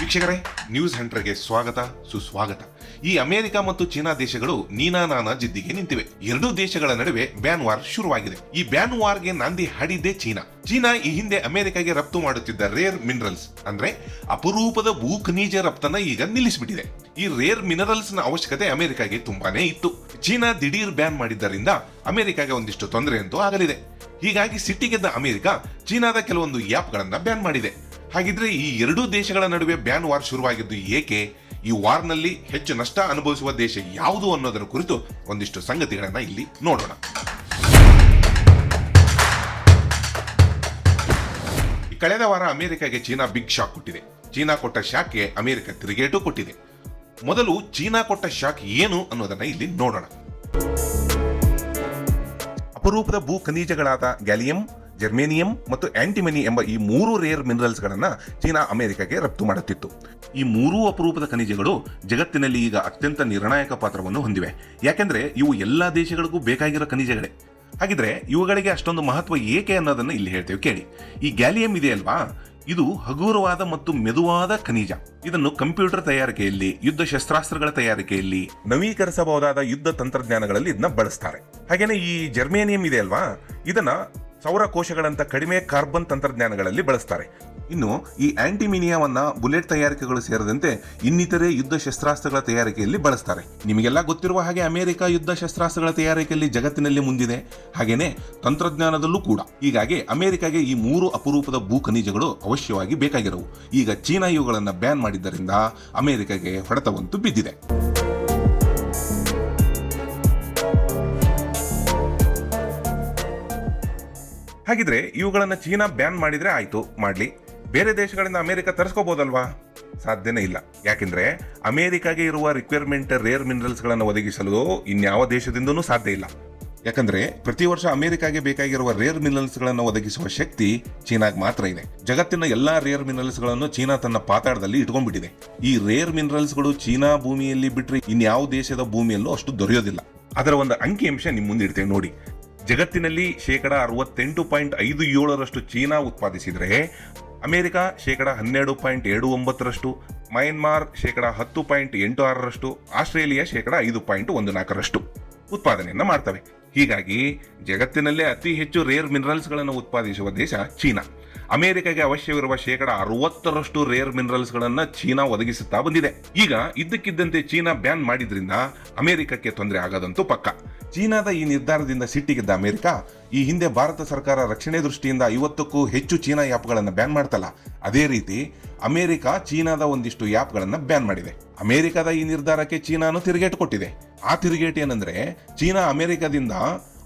ವೀಕ್ಷಕರೇ, ನ್ಯೂಸ್ ಹಂಟ್ರಿಗೆ ಸ್ವಾಗತ, ಸುಸ್ವಾಗತ. ಈ ಅಮೆರಿಕ ಮತ್ತು ಚೀನಾ ದೇಶಗಳು ನೀನಾ ನಾನಾ ಜಿದ್ದಿಗೆ ನಿಂತಿವೆ. ಎರಡೂ ದೇಶಗಳ ನಡುವೆ ಬ್ಯಾನ್ ವಾರ್ ಶುರುವಾಗಿದೆ. ಈ ಬ್ಯಾನ್ ವಾರ್ಗೆ ನಾಂದಿ ಹಾಡಿದ್ದೇ ಚೀನಾ. ಚೀನಾ ಈ ಹಿಂದೆ ಅಮೆರಿಕಾಗೆ ರಫ್ತು ಮಾಡುತ್ತಿದ್ದ ರೇರ್ ಮಿನರಲ್ಸ್ ಅಂದ್ರೆ ಅಪರೂಪದ ಭೂ ಖನಿಜ ರಫ್ತನ್ನ ಈಗ ನಿಲ್ಲಿಸಿಬಿಟ್ಟಿದೆ. ಈ ರೇರ್ ಮಿನರಲ್ಸ್ನ ಅವಶ್ಯಕತೆ ಅಮೆರಿಕಾಗೆ ತುಂಬಾನೇ ಇತ್ತು. ಚೀನಾ ದಿಢೀರ್ ಬ್ಯಾನ್ ಮಾಡಿದ್ದರಿಂದ ಅಮೆರಿಕಾಗೆ ಒಂದಿಷ್ಟು ತೊಂದರೆ ಅಂತೂ ಆಗಲಿದೆ. ಹೀಗಾಗಿ ಸಿಟ್ಟಿಗೆದ್ದ ಅಮೆರಿಕ ಚೀನಾದ ಕೆಲವೊಂದು ಆ್ಯಪ್ಗಳನ್ನ ಬ್ಯಾನ್ ಮಾಡಿದೆ. ಹಾಗಿದ್ರೆ ಈ ಎರಡೂ ದೇಶಗಳ ನಡುವೆ ಬ್ಯಾನ್ ವಾರ್ ಶುರುವಾಗಿದ್ದು ಏಕೆ? ಈ ವಾರ್ನಲ್ಲಿ ಹೆಚ್ಚು ನಷ್ಟ ಅನುಭವಿಸುವ ದೇಶ ಯಾವುದು ಅನ್ನೋದರ ಕುರಿತು ಒಂದಿಷ್ಟು ಸಂಗತಿಗಳನ್ನ ಇಲ್ಲಿ ನೋಡೋಣ. ಕಳೆದ ವಾರ ಅಮೆರಿಕಾಗೆ ಚೀನಾ ಬಿಗ್ ಶಾಕ್ ಕೊಟ್ಟಿದೆ. ಚೀನಾ ಕೊಟ್ಟ ಶಾಕ್ಗೆ ಅಮೆರಿಕ ತಿರುಗೇಟು ಕೊಟ್ಟಿದೆ. ಮೊದಲು ಚೀನಾ ಕೊಟ್ಟ ಶಾಕ್ ಏನು ಅನ್ನೋದನ್ನ ಇಲ್ಲಿ ನೋಡೋಣ. ಅಪರೂಪದ ಭೂ ಖನಿಜಗಳಾದ ಗ್ಯಾಲಿಯಂ ಜರ್ಮೇನಿಯಂ ಮತ್ತು ಆಂಟಿಮನಿ ಎಂಬ ಈ ಮೂರು ರೇರ್ ಮಿನರಲ್ಸ್ ಗಳನ್ನ ಚೀನಾ ಅಮೆರಿಕಕ್ಕೆ ರಫ್ತು ಮಾಡುತ್ತಿತ್ತು. ಈ ಮೂರೂ ಅಪರೂಪದ ಖನಿಜಗಳು ಜಗತ್ತಿನಲ್ಲಿ ಈಗ ಅತ್ಯಂತ ನಿರ್ಣಾಯಕ ಪಾತ್ರವನ್ನು ಹೊಂದಿವೆ. ಯಾಕೆಂದ್ರೆ ಇವು ಎಲ್ಲಾ ದೇಶಗಳಿಗೂ ಬೇಕಾಗಿರೋ ಖನಿಜಗಳೇ. ಹಾಗಿದ್ರೆ ಇವುಗಳಿಗೆ ಅಷ್ಟೊಂದು ಮಹತ್ವ ಏಕೆ ಅನ್ನೋದನ್ನ ಇಲ್ಲಿ ಹೇಳ್ತೇವೆ ಕೇಳಿ. ಈ ಗ್ಯಾಲಿಯಂ ಇದೆಯಲ್ವಾ ಇದು ಹಗುರವಾದ ಮತ್ತು ಮೆದುವಾದ ಖನಿಜ. ಇದನ್ನು ಕಂಪ್ಯೂಟರ್ ತಯಾರಿಕೆಯಲ್ಲಿ, ಯುದ್ಧ ಶಸ್ತ್ರಾಸ್ತ್ರಗಳ ತಯಾರಿಕೆಯಲ್ಲಿ ನವೀಕರಿಸಬಹುದಾದ ಯುದ್ಧ ತಂತ್ರಜ್ಞಾನಗಳಲ್ಲಿ ಇದನ್ನ ಬಳಸ್ತಾರೆ. ಹಾಗೇನೆ ಈ ಜರ್ಮೇನಿಯಂ ಇದೆ ಅಲ್ವಾ? ಇದನ್ನ ಸೌರ ಕೋಶಗಳಂತ ಕಡಿಮೆ ಕಾರ್ಬನ್ ತಂತ್ರಜ್ಞಾನಗಳಲ್ಲಿ ಬಳಸ್ತಾರೆ. ಇನ್ನು ಈ ಆಂಟಿಮಿನಿಯಾವನ್ನ ಬುಲೆಟ್ ತಯಾರಿಕೆಗಳು ಸೇರಿದಂತೆ ಇನ್ನಿತರೆ ಯುದ್ಧ ಶಸ್ತ್ರಾಸ್ತ್ರಗಳ ತಯಾರಿಕೆಯಲ್ಲಿ ಬಳಸ್ತಾರೆ. ನಿಮಗೆಲ್ಲ ಗೊತ್ತಿರುವ ಹಾಗೆ ಅಮೆರಿಕ ಯುದ್ಧ ಶಸ್ತ್ರಾಸ್ತ್ರಗಳ ತಯಾರಿಕೆಯಲ್ಲಿ ಜಗತ್ತಿನಲ್ಲಿ ಮುಂದಿದೆ. ಹಾಗೇನೆ ತಂತ್ರಜ್ಞಾನದಲ್ಲೂ ಕೂಡ. ಹೀಗಾಗಿ ಅಮೆರಿಕಾಗೆ ಈ ಮೂರು ಅಪರೂಪದ ಭೂ ಖನಿಜಗಳು ಅವಶ್ಯವಾಗಿ ಬೇಕಾಗಿರವು. ಈಗ ಚೀನಾ ಇವುಗಳನ್ನು ಬ್ಯಾನ್ ಮಾಡಿದ್ದರಿಂದ ಅಮೆರಿಕಗೆ ಹೊಡೆತವಂತೂ ಬಿದ್ದಿದೆ. ಹಾಗಿದ್ರೆ ಇವುಗಳನ್ನ ಚೀನಾ ಬ್ಯಾನ್ ಮಾಡಿದ್ರೆ ಆಯ್ತು, ಮಾಡ್ಲಿ. ಬೇರೆ ದೇಶಗಳಿಂದ ಅಮೆರಿಕ ತರಿಸ್ಕೋಬಹುದಲ್ವಾ ಸಾಧ್ಯನೇ ಇಲ್ಲ. ಯಾಕೆಂದ್ರೆ ಅಮೆರಿಕಾಗೆ ಇರುವ ರಿಕ್ವೈರ್ಮೆಂಟ್ ರೇರ್ ಮಿನರಲ್ಸ್ಗಳನ್ನು ಒದಗಿಸಲು ಇನ್ಯಾವ ದೇಶದಿಂದನೂ ಸಾಧ್ಯ ಇಲ್ಲ. ಯಾಕಂದ್ರೆ ಪ್ರತಿ ವರ್ಷ ಅಮೆರಿಕಾಗೆ ಬೇಕಾಗಿರುವ ರೇರ್ ಮಿನರಲ್ಸ್ಗಳನ್ನು ಒದಗಿಸುವ ಶಕ್ತಿ ಚೀನಾಗ್ ಮಾತ್ರ ಇದೆ. ಜಗತ್ತಿನ ಎಲ್ಲಾ ರೇರ್ ಮಿನರಲ್ಸ್ಗಳನ್ನು ಚೀನಾ ತನ್ನ ಪಾತಾಳದಲ್ಲಿ ಇಟ್ಕೊಂಡ್ಬಿಟ್ಟಿದೆ. ಈ ರೇರ್ ಮಿನರಲ್ಸ್ಗಳು ಚೀನಾ ಭೂಮಿಯಲ್ಲಿ ಬಿಟ್ಟರೆ ಇನ್ಯಾವ ದೇಶದ ಭೂಮಿಯಲ್ಲೂ ಅಷ್ಟು ದೊರೆಯೋದಿಲ್ಲ. ಅದರ ಒಂದು ಅಂಕಿಅಂಶ ನಿಮ್ಮ ಮುಂದೆ ಇಡ್ತೇವೆ ನೋಡಿ. ಜಗತ್ತಿನಲ್ಲಿ ಶೇಕಡ ಅರವತ್ತೆಂಟು ಪಾಯಿಂಟ್ ಐದು ಏಳರಷ್ಟು ಚೀನಾ ಉತ್ಪಾದಿಸಿದರೆ ಅಮೆರಿಕ ಶೇಕಡ ಹನ್ನೆರಡು ಪಾಯಿಂಟ್ ಎರಡು ಒಂಬತ್ತರಷ್ಟು, ಮಯನ್ಮಾರ್ ಶೇಕಡ ಹತ್ತು ಪಾಯಿಂಟ್ ಎಂಟು ಆರರಷ್ಟು, ಆಸ್ಟ್ರೇಲಿಯಾ ಶೇಕಡ ಐದು ಪಾಯಿಂಟ್ ಒಂದು ನಾಲ್ಕರಷ್ಟು ಉತ್ಪಾದನೆಯನ್ನು ಮಾಡ್ತವೆ. ಹೀಗಾಗಿ ಜಗತ್ತಿನಲ್ಲೇ ಅತಿ ಹೆಚ್ಚು ರೇರ್ ಮಿನರಲ್ಸ್ಗಳನ್ನು ಉತ್ಪಾದಿಸುವ ದೇಶ ಚೀನಾ. ಅಮೆರಿಕಾಗೆ ಅವಶ್ಯವಿರುವ ಶೇಕಡ ಅರವತ್ತರಷ್ಟು ರೇರ್ ಮಿನರಲ್ಸ್ ಗಳನ್ನ ಚೀನಾ ಒದಗಿಸುತ್ತಾ ಬಂದಿದೆ. ಈಗ ಇದ್ದಕ್ಕಿದ್ದಂತೆ ಚೀನಾ ಬ್ಯಾನ್ ಮಾಡಿದ್ರಿಂದ ಅಮೆರಿಕಕ್ಕೆ ತೊಂದರೆ ಆಗದಂತೂ ಪಕ್ಕ. ಚೀನಾದ ಈ ನಿರ್ಧಾರದಿಂದ ಸಿಟ್ಟಿಗೆದ್ದ ಅಮೆರಿಕ, ಈ ಹಿಂದೆ ಭಾರತ ಸರ್ಕಾರ ರಕ್ಷಣೆ ದೃಷ್ಟಿಯಿಂದ ಐವತ್ತಕ್ಕೂ ಹೆಚ್ಚು ಚೀನಾ ಆ್ಯಪ್ಗಳನ್ನು ಬ್ಯಾನ್ ಮಾಡ್ತಲ್ಲ. ಅದೇ ರೀತಿ ಅಮೆರಿಕ ಚೀನಾದ ಒಂದಿಷ್ಟು ಆ್ಯಪ್ಗಳನ್ನು ಬ್ಯಾನ್ ಮಾಡಿದೆ. ಅಮೆರಿಕದ ಈ ನಿರ್ಧಾರಕ್ಕೆ ಚೀನಾನು ತಿರುಗೇಟು ಕೊಟ್ಟಿದೆ. ಆ ತಿರುಗೇಟು ಏನಂದ್ರೆ, ಚೀನಾ ಅಮೆರಿಕದಿಂದ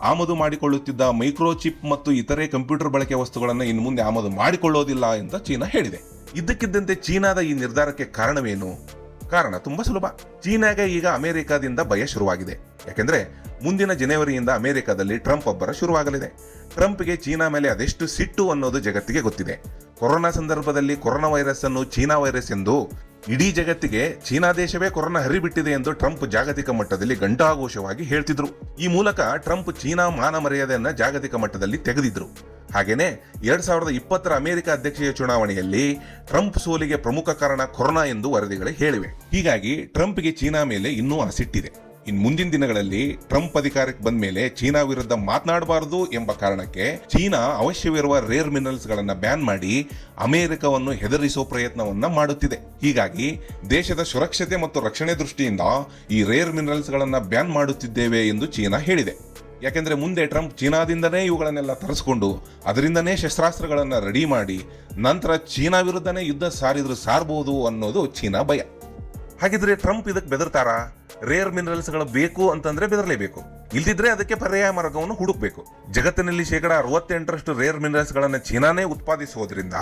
ಆಮದು ಮಾಡಿಕೊಳ್ಳುತ್ತಿದ್ದ ಮೈಕ್ರೋಚಿಪ್ ಮತ್ತು ಇತರೆ ಕಂಪ್ಯೂಟರ್ ಬಳಕೆ ವಸ್ತುಗಳನ್ನು ಇನ್ನು ಮುಂದೆ ಆಮದು ಮಾಡಿಕೊಳ್ಳೋದಿಲ್ಲ ಅಂತ ಚೀನಾ ಹೇಳಿದೆ. ಇದ್ದಕ್ಕಿದ್ದಂತೆ ಚೀನಾದ ಈ ನಿರ್ಧಾರಕ್ಕೆ ಕಾರಣವೇನು? ಕಾರಣ ತುಂಬಾ ಸುಲಭ. ಚೀನಾಗೆ ಈಗ ಅಮೆರಿಕದಿಂದ ಭಯ ಶುರುವಾಗಿದೆ. ಯಾಕೆಂದ್ರೆ ಮುಂದಿನ ಜನವರಿಯಿಂದ ಅಮೆರಿಕದಲ್ಲಿ ಟ್ರಂಪ್ ಒಬ್ಬರ ಶುರುವಾಗಲಿದೆ. ಟ್ರಂಪ್ಗೆ ಚೀನಾ ಮೇಲೆ ಅದೆಷ್ಟು ಸಿಟ್ಟು ಅನ್ನೋದು ಜಗತ್ತಿಗೆ ಗೊತ್ತಿದೆ. ಕೊರೋನಾ ಸಂದರ್ಭದಲ್ಲಿ ಕೊರೋನಾ ವೈರಸ್ ಅನ್ನು ಚೀನಾ ವೈರಸ್ ಎಂದು ಇಡೀ ಜಗತ್ತಿಗೆ ಚೀನಾ ದೇಶವೇ ಕೊರೋನಾ ಹರಿಬಿಟ್ಟಿದೆ ಎಂದು ಟ್ರಂಪ್ ಜಾಗತಿಕ ಮಟ್ಟದಲ್ಲಿ ಗಂಟಾಘೋಷವಾಗಿ ಹೇಳ್ತಿದ್ರು. ಈ ಮೂಲಕ ಟ್ರಂಪ್ ಚೀನಾ ಮಾನ ಮರ್ಯಾದೆಯನ್ನ ಜಾಗತಿಕ ಮಟ್ಟದಲ್ಲಿ ತೆಗೆದಿದ್ರು. ಹಾಗೇನೆ ಎರಡ್ ಸಾವಿರದ ಇಪ್ಪತ್ತರ ಅಮೆರಿಕ ಅಧ್ಯಕ್ಷೀಯ ಚುನಾವಣೆಯಲ್ಲಿ ಟ್ರಂಪ್ ಸೋಲಿಗೆ ಪ್ರಮುಖ ಕಾರಣ ಕೊರೋನಾ ಎಂದು ವರದಿಗಳು ಹೇಳಿವೆ. ಹೀಗಾಗಿ ಟ್ರಂಪ್ಗೆ ಚೀನಾ ಮೇಲೆ ಇನ್ನೂ ಆ ಇನ್ ಮುಂದಿನ ದಿನಗಳಲ್ಲಿ ಟ್ರಂಪ್ ಅಧಿಕಾರಕ್ಕೆ ಬಂದ ಮೇಲೆ ಚೀನಾ ವಿರುದ್ಧ ಮಾತನಾಡಬಾರದು ಎಂಬ ಕಾರಣಕ್ಕೆ ಚೀನಾ ಅವಶ್ಯವಿರುವ ರೇರ್ ಮಿನರಲ್ಸ್ ಗಳನ್ನ ಬ್ಯಾನ್ ಮಾಡಿ ಅಮೆರಿಕವನ್ನು ಹೆದರಿಸುವ ಪ್ರಯತ್ನವನ್ನ ಮಾಡುತ್ತಿದೆ. ಹೀಗಾಗಿ ದೇಶದ ಸುರಕ್ಷತೆ ಮತ್ತು ರಕ್ಷಣೆ ದೃಷ್ಟಿಯಿಂದ ಈ ರೇರ್ ಮಿನರಲ್ಸ್ ಗಳನ್ನ ಬ್ಯಾನ್ ಮಾಡುತ್ತಿದ್ದೇವೆ ಎಂದು ಚೀನಾ ಹೇಳಿದೆ. ಯಾಕೆಂದ್ರೆ ಮುಂದೆ ಟ್ರಂಪ್ ಚೀನಾದಿಂದನೇ ಇವುಗಳನ್ನೆಲ್ಲ ತರಿಸ್ಕೊಂಡು, ಅದರಿಂದನೇ ಶಸ್ತ್ರಾಸ್ತ್ರಗಳನ್ನು ರೆಡಿ ಮಾಡಿ, ನಂತರ ಚೀನಾ ವಿರುದ್ಧನೇ ಯುದ್ಧ ಸಾರಿದ್ರು ಸಾರಬಹುದು ಅನ್ನೋದು ಚೀನಾ ಭಯ. ಹಾಗಿದ್ರೆ ಟ್ರಂಪ್ ಇದಕ್ಕೆ ಬೆದರ್ತಾರಾ? ರೇರ್ ಮಿನರಲ್ಸ್ಗಳು ಬೇಕು ಅಂತಂದ್ರೆ ಬೆದರಲೇಬೇಕು. ಇಲ್ದಿದ್ರೆ ಅದಕ್ಕೆ ಪರ್ಯಾಯ ಮಾರ್ಗವನ್ನು ಹುಡುಕಬೇಕು. ಜಗತ್ತಿನಲ್ಲಿ ಶೇಕಡ ಅರವತ್ತೆಂಟರಷ್ಟು ರೇರ್ ಮಿನರಲ್ಸ್ಗಳನ್ನು ಚೀನಾನೇ ಉತ್ಪಾದಿಸುವುದರಿಂದ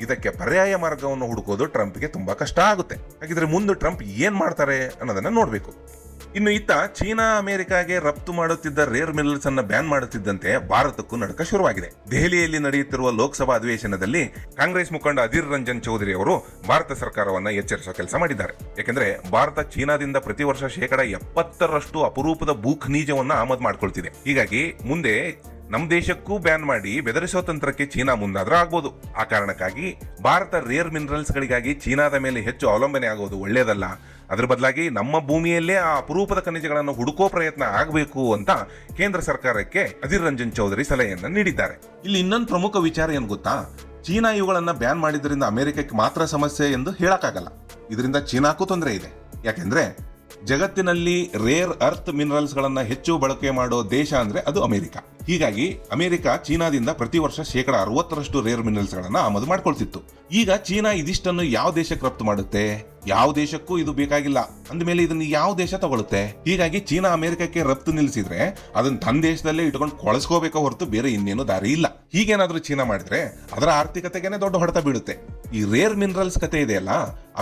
ಇದಕ್ಕೆ ಪರ್ಯಾಯ ಮಾರ್ಗವನ್ನು ಹುಡುಕೋದು ಟ್ರಂಪ್ಗೆ ತುಂಬಾ ಕಷ್ಟ ಆಗುತ್ತೆ. ಹಾಗಿದ್ರೆ ಮುಂದೆ ಟ್ರಂಪ್ ಏನ್ ಮಾಡ್ತಾರೆ ಅನ್ನೋದನ್ನ ನೋಡ್ಬೇಕು. ಇನ್ನು ಇತ್ತ ಚೀನಾ ಅಮೆರಿಕಾಗೆ ರಫ್ತು ಮಾಡುತ್ತಿದ್ದ ರೇರ್ ಮಿನರಲ್ಸ್ ಅನ್ನ ಬ್ಯಾನ್ ಮಾಡುತ್ತಿದ್ದಂತೆ ಭಾರತಕ್ಕೂ ನಡಕ ಶುರುವಾಗಿದೆ. ದೆಹಲಿಯಲ್ಲಿ ನಡೆಯುತ್ತಿರುವ ಲೋಕಸಭಾ ಅಧಿವೇಶನದಲ್ಲಿ ಕಾಂಗ್ರೆಸ್ ಮುಖಂಡ ಅಧೀರ್ ರಂಜನ್ ಚೌಧರಿ ಅವರು ಭಾರತ ಸರ್ಕಾರವನ್ನ ಎಚ್ಚರಿಸುವ ಕೆಲಸ ಮಾಡಿದ್ದಾರೆ. ಯಾಕೆಂದ್ರೆ ಭಾರತ ಚೀನಾದಿಂದ ಪ್ರತಿ ವರ್ಷ ಶೇಕಡಾ ಎಪ್ಪತ್ತರಷ್ಟು ಅಪರೂಪದ ಭೂ ಖನಿಜವನ್ನ ಆಮದು ಮಾಡಿಕೊಳ್ತಿದೆ. ಹೀಗಾಗಿ ಮುಂದೆ ನಮ್ಮ ದೇಶಕ್ಕೂ ಬ್ಯಾನ್ ಮಾಡಿ ಬೆದರಿಸೋ ತಂತ್ರಕ್ಕೆ ಚೀನಾ ಮುಂದಾದ್ರೂ ಆಗ್ಬೋದು. ಆ ಕಾರಣಕ್ಕಾಗಿ ಭಾರತ ರೇರ್ ಮಿನರಲ್ಸ್ ಗಳಿಗಾಗಿ ಚೀನಾದ ಮೇಲೆ ಹೆಚ್ಚು ಅವಲಂಬನೆ ಆಗೋದು ಒಳ್ಳೆಯದಲ್ಲ ಅದ್ರ ಬದಲಾಗಿ ನಮ್ಮ ಭೂಮಿಯಲ್ಲೇ ಆ ಅಪರೂಪದ ಖನಿಜಗಳನ್ನು ಹುಡುಕೋ ಪ್ರಯತ್ನ ಆಗಬೇಕು ಅಂತ ಕೇಂದ್ರ ಸರ್ಕಾರಕ್ಕೆ ಅಧೀರ್ ರಂಜನ್ ಚೌಧರಿ ಸಲಹೆಯನ್ನ ನೀಡಿದ್ದಾರೆ. ಇಲ್ಲಿ ಇನ್ನೊಂದು ಪ್ರಮುಖ ವಿಚಾರ ಏನು ಗೊತ್ತಾ? ಚೀನಾ ಇವುಗಳನ್ನ ಬ್ಯಾನ್ ಮಾಡಿದ್ರಿಂದ ಅಮೆರಿಕಕ್ಕೆ ಮಾತ್ರ ಸಮಸ್ಯೆ ಎಂದು ಹೇಳಕ್ಕಾಗಲ್ಲ. ಇದರಿಂದ ಚೀನಾಕ್ಕೂ ತೊಂದರೆ ಇದೆ. ಯಾಕೆಂದ್ರೆ ಜಗತ್ತಿನಲ್ಲಿ ರೇರ್ ಅರ್ತ್ ಮಿನರಲ್ಸ್ ಗಳನ್ನ ಹೆಚ್ಚು ಬಳಕೆ ಮಾಡೋ ದೇಶ ಅಂದ್ರೆ ಅದು ಅಮೆರಿಕ. ಹೀಗಾಗಿ ಅಮೆರಿಕ ಚೀನಾದಿಂದ ಪ್ರತಿ ವರ್ಷ ಶೇಕಡ ಅರವತ್ತರಷ್ಟು ರೇರ್ ಮಿನರಲ್ಸ್ ಗಳನ್ನ ಆಮದು ಮಾಡ್ಕೊಳ್ತಿತ್ತು. ಈಗ ಚೀನಾ ಇದಿಷ್ಟನ್ನು ಯಾವ ದೇಶಕ್ಕೆ ರಫ್ತು ಮಾಡುತ್ತೆ? ಯಾವ ದೇಶಕ್ಕೂ ಇದು ಬೇಕಾಗಿಲ್ಲ. ಅಂದಮೇಲೆ ಇದನ್ನ ಯಾವ ದೇಶ ತಗೊಳುತ್ತೆ? ಹೀಗಾಗಿ ಚೀನಾ ಅಮೆರಿಕಕ್ಕೆ ರಫ್ತು ನಿಲ್ಲಿಸಿದ್ರೆ ಅದನ್ನ ತನ್ನ ದೇಶದಲ್ಲೇ ಇಟ್ಕೊಂಡು ಕೊಳಸ್ಕೋಬೇಕೋ ಹೊರತು ಬೇರೆ ಇನ್ನೇನು ದಾರಿ ಇಲ್ಲ. ಹೀಗೇನಾದ್ರೂ ಚೀನಾ ಮಾಡಿದ್ರೆ ಅದರ ಆರ್ಥಿಕತೆಗೆನೆ ದೊಡ್ಡ ಹೊಡೆತ ಬೀಳುತ್ತೆ. ಈ ರೇರ್ ಮಿನರಲ್ಸ್ ಕತೆ ಇದೆಯಲ್ಲ?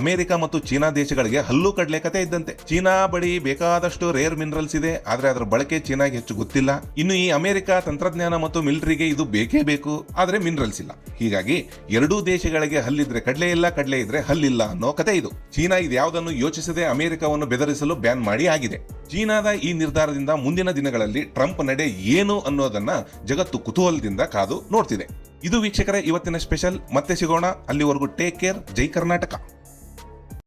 ಅಮೆರಿಕ ಮತ್ತು ಚೀನಾ ದೇಶಗಳಿಗೆ ಹಲ್ಲು ಕಡಲೆ ಕತೆ ಇದ್ದಂತೆ. ಚೀನಾ ಬಳಿ ಬೇಕಾದಷ್ಟು ರೇರ್ ಮಿನರಲ್ಸ್ ಇದೆ, ಆದ್ರೆ ಅದರ ಬಳಕೆ ಚೀನಾಗೆ ಹೆಚ್ಚು ಗೊತ್ತಿಲ್ಲ. ಇನ್ನು ಈ ಅಮೆರಿಕ ತಂತ್ರಜ್ಞಾನ ಮತ್ತು ಮಿಲಿಟರಿಗೆ ಇದು ಬೇಕೇ ಬೇಕು, ಆದ್ರೆ ಮಿನರಲ್ಸ್ ಇಲ್ಲ. ಹೀಗಾಗಿ ಎರಡೂ ದೇಶಗಳಿಗೆ ಹಲ್ಲಿದ್ರೆ ಕಡಲೆ ಇಲ್ಲ, ಕಡಲೆ ಇದ್ರೆ ಹಲ್ಲಿಲ್ಲ ಅನ್ನೋ ಕತೆ ಇದು. ಚೀನಾ ಇದ್ಯಾವುದನ್ನು ಯೋಚಿಸದೆ ಅಮೆರಿಕವನ್ನು ಬೆದರಿಸಲು ಬ್ಯಾನ್ ಮಾಡಿ ಆಗಿದೆ. ಚೀನಾದ ಈ ನಿರ್ಧಾರದಿಂದ ಮುಂದಿನ ದಿನಗಳಲ್ಲಿ ಟ್ರಂಪ್ ನಡೆ ಏನು ಅನ್ನೋದನ್ನ ಜಗತ್ತು ಕುತೂಹಲದಿಂದ ಕಾದು ನೋಡ್ತಿದೆ. ಇದು ವೀಕ್ಷಕರೇ ಇವತ್ತಿನ ಸ್ಪೆಷಲ್ ಮತ್ತೆ ಸಿಗೋಣ. ಅಲ್ಲಿವರೆಗೂ ಟೇಕ್ ಕೇರ್ ಜೈ ಕರ್ನಾಟಕ.